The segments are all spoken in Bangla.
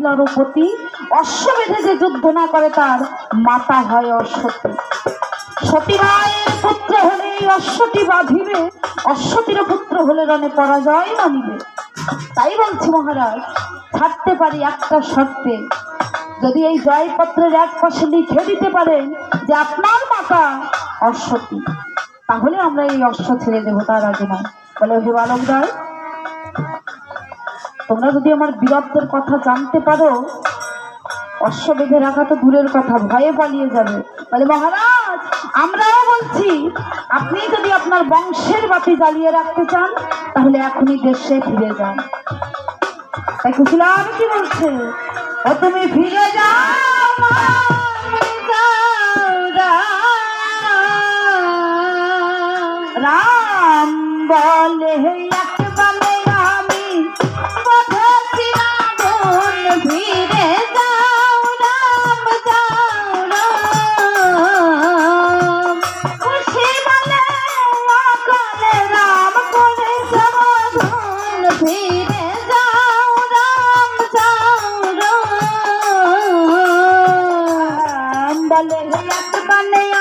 মহিলারও প্রতি অশ্ব যে যুদ্ধ না করে তার মাতা হয় অশ্বতী। সতী মায়ের পুত্র হলে এই অশ্বটি বাঁধিবে অশ্বতীর পুত্র হলে রণে পরাজয় মানিবে। তাই বলছি মহারাজ, ছাড়তে পারি একটা শর্তে। যদি এই জয়পত্রের এক পাশে লিখে দিতে পারেন যে আপনার মাতা অশ্বতী, তাহলে আমরা এই অশ্ব ছেড়ে দেবো তার আগে নয়। বলে হে বালকদয় তোমরা যদি আমার বীরত্বের কথা জানতে পারো অশ্ব বেঁধে রাখা তো দূরের কথা, ভয়ে পালিয়ে যাবে। বলে, মহারাজ, আমরাও বলছি, আপনি যদি আপনার বংশের বাতি জ্বালিয়ে রাখতে চান, তাহলে এখনই দেশে ফিরে যান। তাই কুশিলাম কি বলছে? ও তুমি ফিরে যাও রাম। বলে বলে একবারে আমি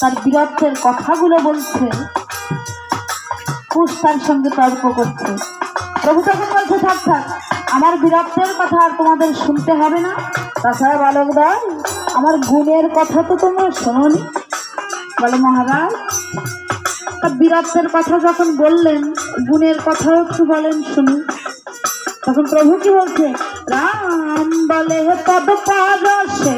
তার বীরত্বের কথাগুলো বলছে কুশ তার সঙ্গে তর্ক করছে। প্রভু তখন বলছে, থাক থাক, আমার বীরত্বের কথা আর তোমাদের শুনতে হবে না। তাছাড়া বালকদয় আমার গুণের কথা তো তোমরা শোনোনি। বলে মহারাজ, তা বীরত্বের কথা যখন বললেন, গুণের কথাও একটু বলেন শুনি। তখন প্রভু কি বলছে, রাম বলে হে পদ পারসে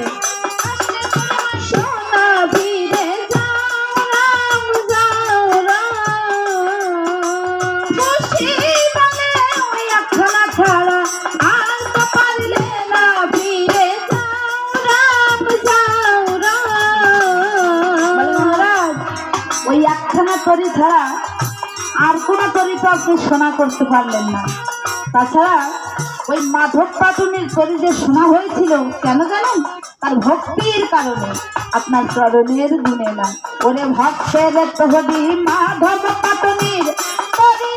আপনি শোনা করতে পারলেন না। তাছাড়া ওই মাধব পাটুনির যে শোনা হয়েছিল, কেন জানেন? তার ভক্তির কারণে, আপনার চরণের গুণে না। ওরে ভক্তের তহদি মাধব পাটুনির তরি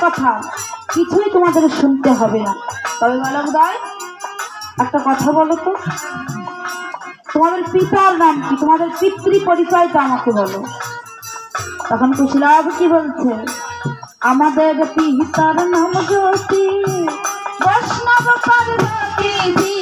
কথা কিছুই তোমাদের শুনতে হবে না। তবে বালকদয় একটা কথা বলো তো। তোমাদের পিতার নাম কি? তোমাদের পিতৃ পরিচয় পরিচয়টা আমাকে বলো। তখন কুশলাভ কি বলছে? আমাদের পিতার নাম জ্যোতি, বৈষ্ণব পার্বতী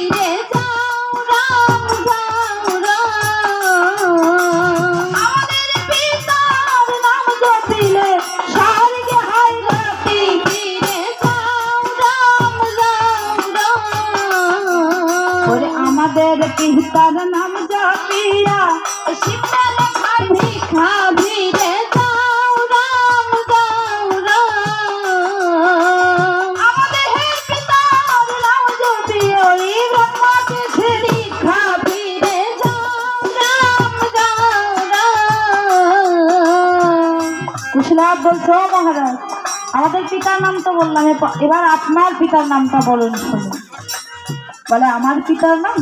বলছো মহারাজ। আমাদের পিতার নাম তো বললাম এবার আপনার পিতার নামটা বলুন। বলে, আমার পিতার নাম?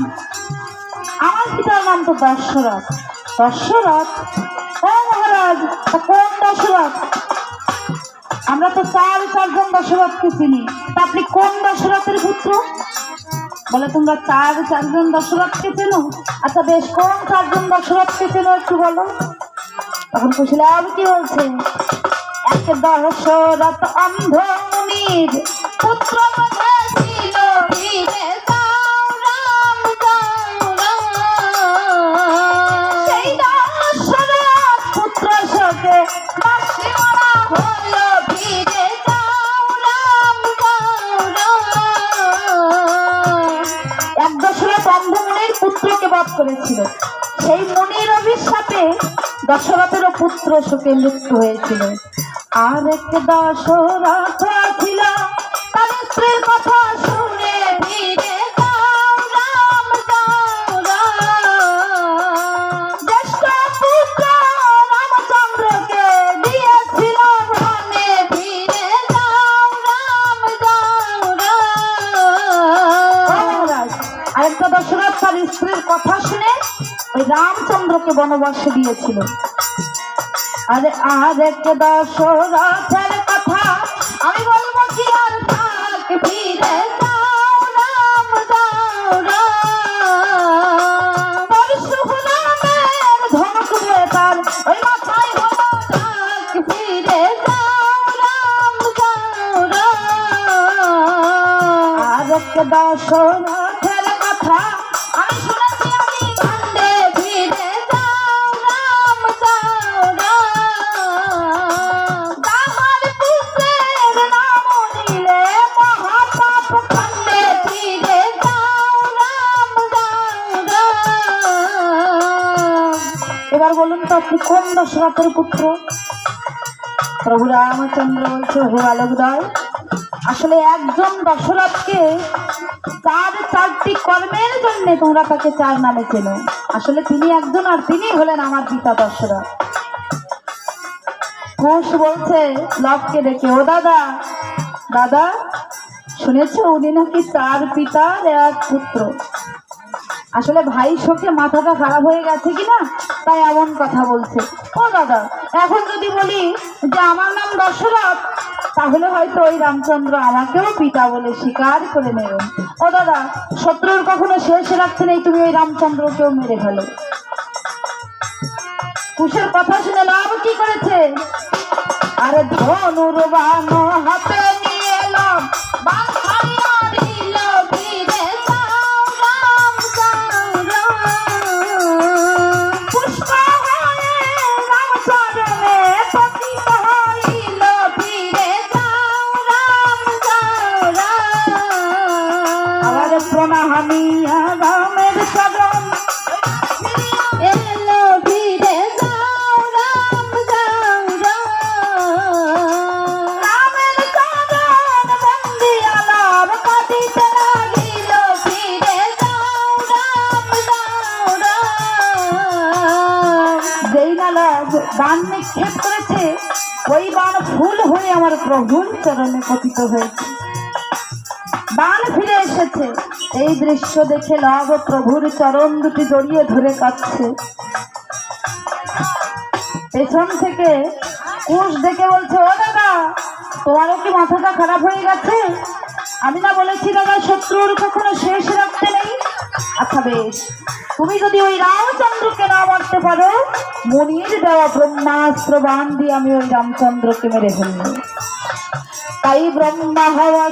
আমার পিতার নাম তো দশরথ। দশরথ? ও মহারাজ কোন দশরথ? আমরা তো চার চারজন দশরথকে চিনি। তা আপনি কোন দশরথের পুত্র? বলে, তোমরা চার চারজন দশরথকে চেনো? আচ্ছা বেশ, কোন চারজন দশরথকে চেনো একটু বলো? তখন কুশলাম কি বলছে? দশরথ অন্ধ মুনির পুত্র ছিল পুত্রকে বধ করেছিল। সেই মুনির অভিশাপে দশরথেরও পুত্র শোকে মৃত্যু হয়েছিল। আর এক দশরথ ছিল, তার স্ত্রীর কথা শুনে ফিরে রাম জ্যেষ্ঠ রামচন্দ্রকে দিয়েছিল বনে ফিরে রাম আরেকটা দশরথ তার স্ত্রীর কথা শুনে ওই রামচন্দ্রকে বনবাসে দিয়েছিল। আরে আর এক দশরথের কথা। আমি বলব কি আর থাক ফিরে যাও এবার বলুন তো দশরথের পুত্র? প্রভু রামচন্দ্র বলছে, হে বালকদয় আসলে একজন দশরথকে চার চারটি কর্মের জন্য তোমরা তাকে চার নামে চেনো। আসলে তিনি একজন আর তিনি হলেন আমার পিতা দশরথ। ঘোষ বলছে, লবকে দেখে ও দাদা দাদা, শুনেছো উনি নাকি চার পিতার এক পুত্র? আসলে ভাই শোকে মাথাটা খারাপ হয়ে গেছে কিনা? তাই এমন কথা বলছে। ও দাদা, এখন যদি বলি যে আমার নাম দশরথ, তাহলে হয়তো ওই রামচন্দ্র আমাকেও পিতা বলে স্বীকার করে নেবেন। ও দাদা, শত্রুর কখনো শেষ রাখতে নেই, তুমি ওই রামচন্দ্রকেও মেরে ফেলো। কুশের কথা শুনে লাভ কি করেছে? আরে ধনুর বান হাতে নিয়ে এলাম প্রভুর চরণে পতিত হয়েছে। বান ফিরে এসেছে। এই দৃশ্য দেখে প্রভুর চরণ দুটি জড়িয়ে ধরে কাঁদছে পেছন থেকে কুশ দেখে বলছে, ও দাদা, তোমারও কি মাথাটা খারাপ হয়ে গেছে? আমি না বলেছি দাদা, শত্রুর কখনো শেষ বেশ। তুমি যদি ওই রামচন্দ্রকে না মারতে পারো, মনির দেওয়া ব্রহ্মাস্ত্র বান দিয়ে আমি ওই রামচন্দ্রকে মেরে ফেলব। তাই ব্রহ্মা হওয়া